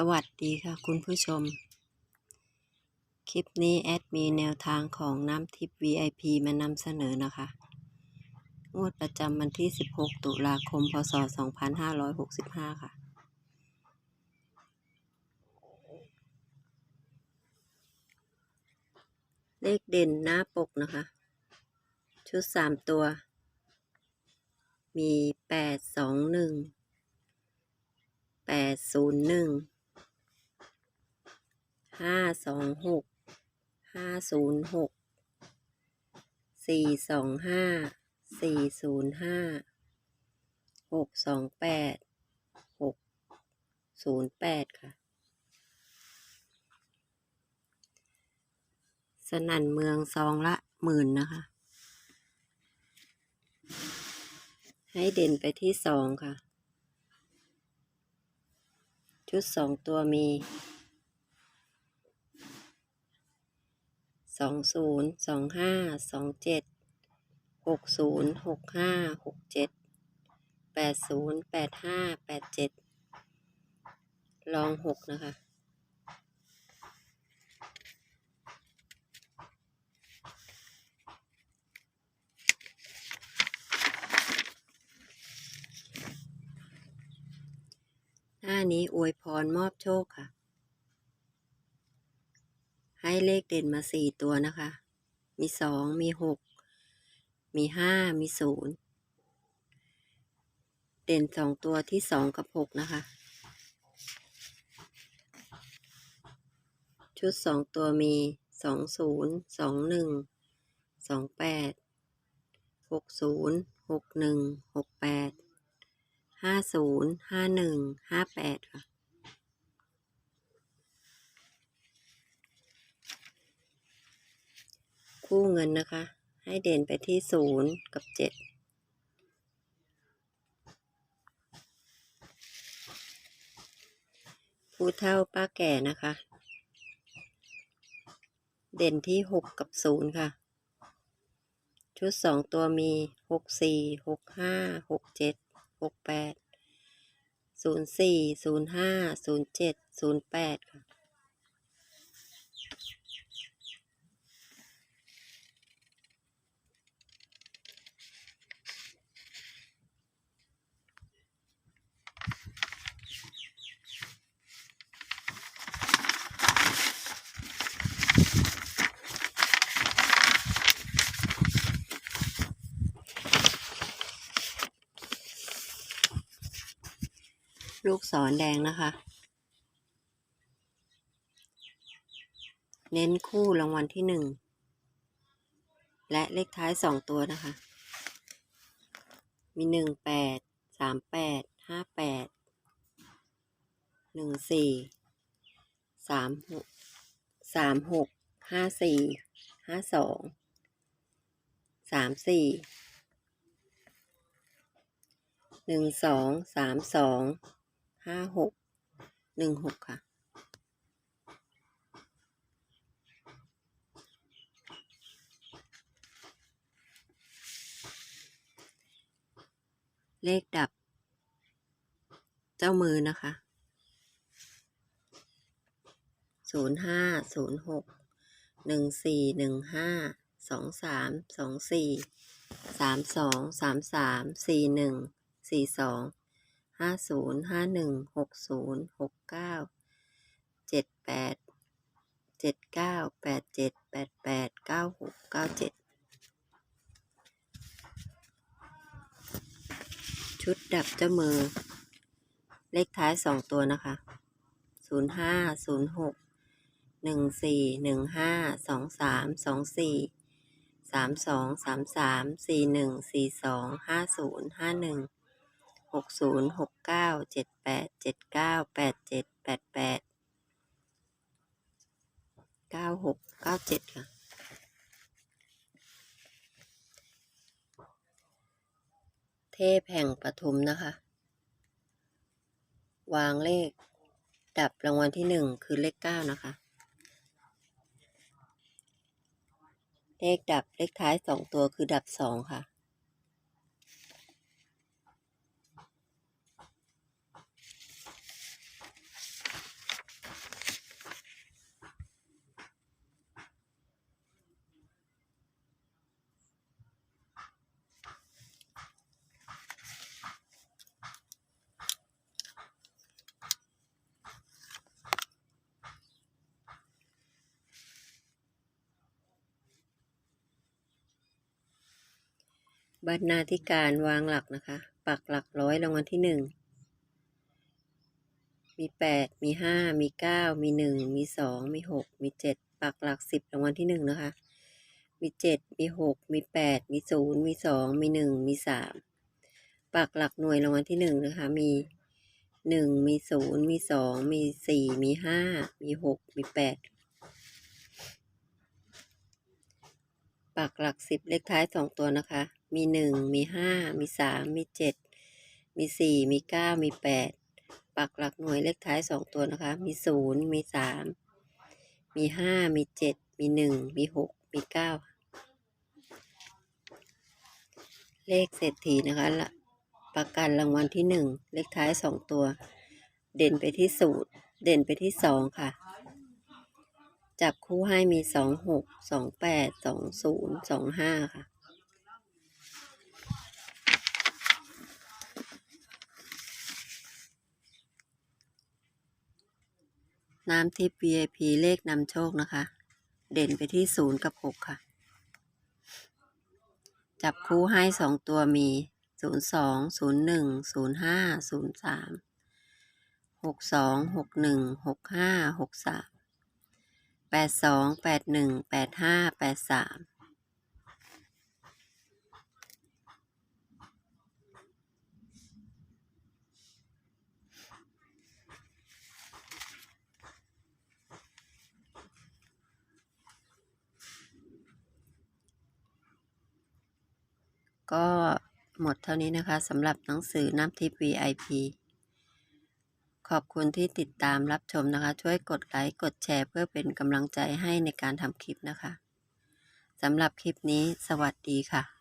สวัสดีค่ะคุณผู้ชม คลิปนี้แอดมีแนวทางของน้ำทิพย์ VIP มานำเสนอนะคะ งวดประจำวันที่ 16 ตุลาคม พศ 2565 ค่ะ เลขเด่นหน้าปกนะคะ ชุด 3 ตัว มี 821 801 ห้าสองหกห้าศูนย์หกสี่สองห้าสี่ศูนย์ห้าหกสองแปดหกศูนย์แปดค่ะ สนั่นเมืองซองละหมื่นนะคะ ให้เด่นไปที่สองค่ะ ชุดสองตัวมี สองศูนย์สองห้าสองเจ็ดหกศูนย์หกห้าหกเจ็ดแปดศูนย์แปดห้าแปดเจ็ดลองหกนะคะหน้านี้อวยพรมอบโชคค่ะ เลขเด่นมาสี่ตัวนะคะ มีสองมีหกมีห้ามีศูนย์เด่นสองตัวที่สองกับหกนะคะ ชุดสองตัวมีสองศูนย์สองหนึ่งสองแปดหกศูนย์หกหนึ่งหกแปดห้าศูนย์ห้าหนึ่งห้าแปดค่ะ คู่เงินนะคะ ให้เด่นไปที่ศูนย์กับเจ็ดผู้เฒ่าป้าแก่นะคะ เด่นที่หกกับศูนย์ค่ะ ชุดสองตัวมีหกสี่หกห้าหกเจ็ดหกแปดศูนย์สี่ศูนย์ห้าศูนย์เจ็ดศูนย์แปดค่ะ ลูกศรแดงนะคะ เน้นคู่รางวัลที่หนึ่ง และเลขท้ายสองตัวนะคะ มีหนึ่งแปด สามแปด ห้าแปด หนึ่งสี่ สามหก สามหก ห้าสี่ ห้าสอง สามสี่หนึ่งสองสามสอง ห้าหกหนึ่งหกค่ะ เลขดับ เจ้ามือนะคะศูนย์ห้าศูนย์หกหนึ่งสี่หนึ่งห้าสองสามสองสี่สามสองสามสามสี่หนึ่งสี่สอง ห้าศูนย์ห้าหนึ่งหกศูนย์หกเก้าเจ็ดแปดเจ็ดเก้าแปดเจ็ดแปดแปดเก้าหกเก้าเจ็ดชุดดับเจ้ามือ เลขท้ายสองตัวนะคะศูนย์ห้าศูนย์หกหนึ่งสี่หนึ่งห้าสองสามสองสี่สามสองสามสามสี่หนึ่งสี่สองห้าศูนย์ห้าหนึ่ง หกศูนย์หกเก้าเจ็ดแปดเจ็ดเก้าแปดเจ็ดแปดแปดเก้าหกเก้าเจ็ดค่ะ เทพแห่งปทุมนะคะ วางเลข ดับรางวัลที่หนึ่งคือเลขเก้านะคะเลขดับเลขท้ายสองตัวคือดับสองค่ะ บรรณาธิการวางหลักนะคะ ปักหลักร้อยรางวัลที่หนึ่ง มีแปด มีห้า มีเก้า มีหนึ่ง มีสอง มีหก มีเจ็ด ปักหลักสิบรางวัลที่หนึ่งนะคะ มีเจ็ด มีหก มีแปด มีศูนย์ มีสอง มีหนึ่ง มีสาม ปักหลักหน่วยรางวัลที่หนึ่งนะคะ มีหนึ่ง มีศูนย์ มีสอง มีสี่ มีห้า มีหก มีแปดปักหลักสิบเลขท้ายสองตัวนะคะ มีหนึ่งมีห้ามีสามมีเจ็ดมีสี่มีเก้ามีแปดปักหลักหน่วยเลขท้ายสองตัวนะคะ มีศูนย์มีสามมีห้ามีเจ็ดมีหนึ่งมีหกมีเก้าเลขเศรษฐีนะคะละประกันรางวัลที่หนึ่งเลขท้ายสองตัว เด่นไปที่ศูนย์เด่นไปที่สองค่ะ จับคู่ให้มีสองหกสองแปดสองศูนย์สองห้าค่ะ น้ำทิพย์ VIP เลขนำโชคนะคะ เด่นไปที่ศูนย์กับหกค่ะ จับคู่ให้สองตัวมีศูนย์สองศูนย์หนึ่งศูนย์ห้าศูนย์สามหกสองหกหนึ่งหกห้าหกสามแปดสองแปดหนึ่งแปดห้าแปดสาม ก็หมดเท่านี้นะคะสำหรับหนังสือน้ำทิพย์ VIP ขอบคุณที่ติดตามรับชมนะคะ ช่วยกดไลค์ กดแชร์เพื่อเป็นกำลังใจให้ในการทำคลิปนะคะสำหรับคลิปนี้สวัสดีค่ะ